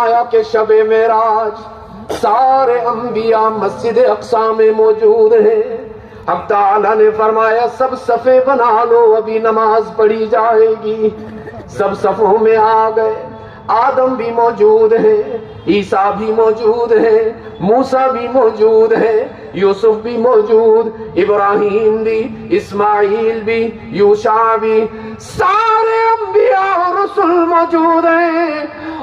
آیا کہ شب معراج سارے انبیاء مسجد اقصا میں موجود ہیں۔ حق تعالیٰ نے فرمایا، سب صفے بنا لو، ابھی نماز پڑھی جائے گی۔ سب صفوں میں آ گئے۔ آدم بھی موجود ہے عیسیٰ بھی موجود ہے موسیٰ بھی موجود ہے یوسف بھی موجود، ابراہیم بھی، اسماعیل بھی یوشا بھی۔ سارے انبیاء اور رسول موجود ہیں۔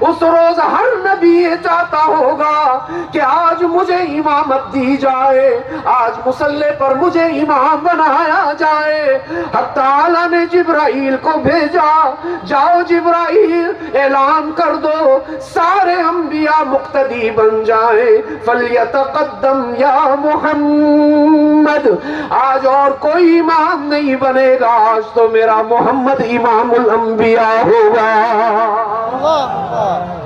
اس روز ہر نبی یہ چاہتا ہوگا کہ آج مجھے امامت دی جائے، آج مسلح پر مجھے امام بنایا جائے۔ حق تعالیٰ نے جبرائیل کو بھیجا، جاؤ جبرائیل، اعلان کر دو، سارے انبیاء مقتدی بن جائیں۔ فلیتقدم یا محمد، آج اور کوئی امام نہیں بنے گا، آج تو میرا محمد امام الانبیاء ہوگا۔ 아.